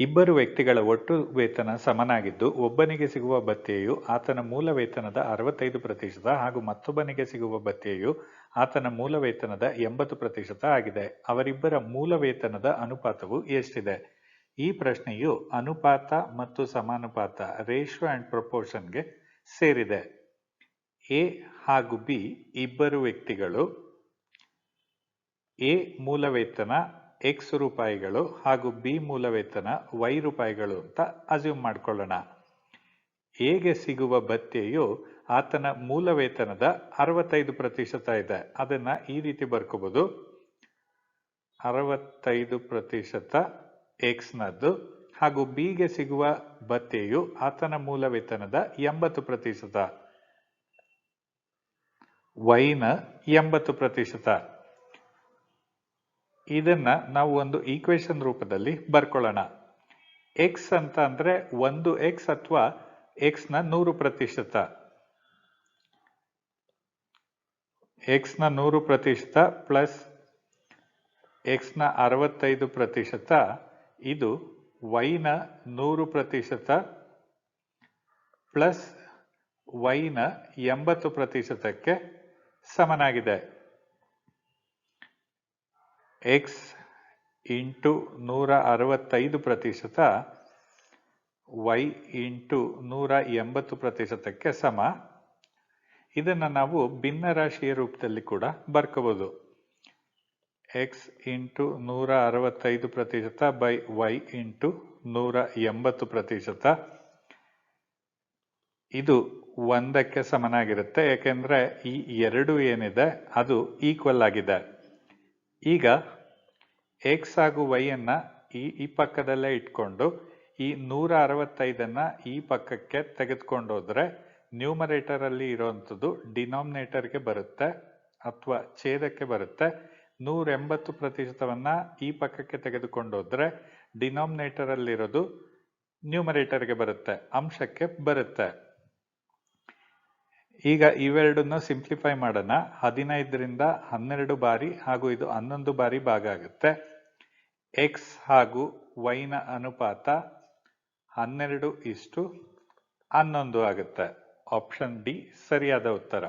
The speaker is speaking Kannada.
ಇಬ್ಬರು ವ್ಯಕ್ತಿಗಳ ಒಟ್ಟು ವೇತನ ಸಮನಾಗಿದ್ದು, ಒಬ್ಬನಿಗೆ ಸಿಗುವ ಭತ್ಯೆಯು ಆತನ ಮೂಲ ವೇತನದ ಅರವತ್ತೈದು ಪ್ರತಿಶತ ಹಾಗೂ ಮತ್ತೊಬ್ಬನಿಗೆ ಸಿಗುವ ಭತ್ಯೆಯು ಆತನ ಮೂಲ ವೇತನದ ಎಂಬತ್ತು ಪ್ರತಿಶತ ಆಗಿದೆ. ಅವರಿಬ್ಬರ ಮೂಲ ವೇತನದ ಅನುಪಾತವು ಎಷ್ಟಿದೆ? ಈ ಪ್ರಶ್ನೆಯು ಅನುಪಾತ ಮತ್ತು ಸಮಾನುಪಾತ ರೇಷಿಯೋ ಅಂಡ್ ಪ್ರಪೋರ್ಷನ್ಗೆ ಸೇರಿದೆ. ಎ ಹಾಗೂ ಬಿ ಇಬ್ಬರು ವ್ಯಕ್ತಿಗಳು ಎ ಮೂಲ ವೇತನ ಎಕ್ಸ್ ರೂಪಾಯಿಗಳು ಹಾಗೂ ಬಿ ಮೂಲ ವೇತನ ವೈ ರೂಪಾಯಿಗಳು ಅಂತ ಅಸ್ಯೂಮ್ ಮಾಡಿಕೊಳ್ಳೋಣ. ಎಗೆ ಸಿಗುವ ಭತ್ಯೆಯು ಆತನ ಮೂಲ ವೇತನದ ಅರವತ್ತೈದು ಪ್ರತಿಶತ ಇದೆ. ಅದನ್ನ ಈ ರೀತಿ ಬರ್ಕೋಬಹುದು ಅರವತ್ತೈದು ಪ್ರತಿಶತ ಎಕ್ಸ್ನದ್ದು ಹಾಗೂ ಬಿಗೆ ಸಿಗುವ ಭತ್ಯೆಯು ಆತನ ಮೂಲ ವೇತನದ ಎಂಬತ್ತು ಪ್ರತಿಶತ. ವೈನ ಎಂಬತ್ತು ಪ್ರತಿಶತ. ಇದನ್ನ ನಾವು ಒಂದು ಈಕ್ವೇಶನ್ ರೂಪದಲ್ಲಿ ಬರ್ಕೊಳ್ಳೋಣ. ಎಕ್ಸ್ ಅಂತ ಅಂದ್ರೆ ಒಂದು ಎಕ್ಸ್ ಅಥವಾ ಎಕ್ಸ್ನ ನೂರು ಪ್ರತಿಶತ. ಎಕ್ಸ್ನ ನೂರು ಪ್ರತಿಶತ ಪ್ಲಸ್ ಎಕ್ಸ್ನ ಅರವತ್ತೈದು ಪ್ರತಿಶತ, ಇದು ವೈನ ನೂರು ಪ್ರತಿಶತ ಪ್ಲಸ್ ವೈನ ಎಂಬತ್ತು ಪ್ರತಿಶತಕ್ಕೆ ಸಮನಾಗಿದೆ. ಎಕ್ಸ್ ಇಂಟು ನೂರ ಅರವತ್ತೈದು ಪ್ರತಿಶತ ವೈ ಇಂಟು ನೂರ ಎಂಬತ್ತು ಪ್ರತಿಶತಕ್ಕೆ ಸಮ. ಇದನ್ನು ನಾವು ಭಿನ್ನರಾಶಿಯ ರೂಪದಲ್ಲಿ ಕೂಡ ಬರ್ಕೋಬೋದು. ಎಕ್ಸ್ ಇಂಟು ನೂರ ಅರವತ್ತೈದು ಪ್ರತಿಶತ ಬೈ ವೈ ಇಂಟು ನೂರ ಎಂಬತ್ತು ಪ್ರತಿಶತ. ಇದು ಒಂದಕ್ಕೆ ಸಮನಾಗಿರುತ್ತೆ ಯಾಕೆಂದ್ರೆ ಈ ಎರಡು ಏನಿದೆ ಅದು ಈಕ್ವಲ್ ಆಗಿದೆ. ಈಗ ಎಕ್ಸ್ ಹಾಗೂ ವೈ ಅನ್ನ ಈ ಈ ಪಕ್ಕದಲ್ಲೇ ಇಟ್ಕೊಂಡು ಈ ನೂರ ಅರವತ್ತೈದನ್ನ ಈ ಪಕ್ಕಕ್ಕೆ ತೆಗೆದುಕೊಂಡೋದ್ರೆ ನ್ಯೂಮರೇಟರ್ ಅಲ್ಲಿ ಇರುವಂಥದ್ದು ಡಿನಾಮಿನೇಟರ್ಗೆ ಬರುತ್ತೆ ಅಥವಾ ಛೇದಕ್ಕೆ ಬರುತ್ತೆ. ನೂರ ಎಂಬತ್ತು ಪ್ರತಿಶತವನ್ನ ಈ ಪಕ್ಕಕ್ಕೆ ತೆಗೆದುಕೊಂಡೋದ್ರೆ ಡಿನಾಮಿನೇಟರ್ ಅಲ್ಲಿರೋದು ನ್ಯೂಮರೇಟರ್ಗೆ ಬರುತ್ತೆ, ಅಂಶಕ್ಕೆ ಬರುತ್ತೆ. ಈಗ ಇವೆರಡನ್ನು ಸಿಂಪ್ಲಿಫೈ ಮಾಡೋಣ. ಹದಿನೈದರಿಂದ ಹನ್ನೆರಡು ಬಾರಿ ಹಾಗೂ ಇದು ಹನ್ನೊಂದು ಬಾರಿ ಭಾಗ ಆಗುತ್ತೆ. ಎಕ್ಸ್ ಹಾಗೂ ವೈನ ಅನುಪಾತ ಹನ್ನೆರಡು ಇಷ್ಟು ಹನ್ನೊಂದು ಆಗುತ್ತೆ. ಆಪ್ಷನ್ ಡಿ ಸರಿಯಾದ ಉತ್ತರ.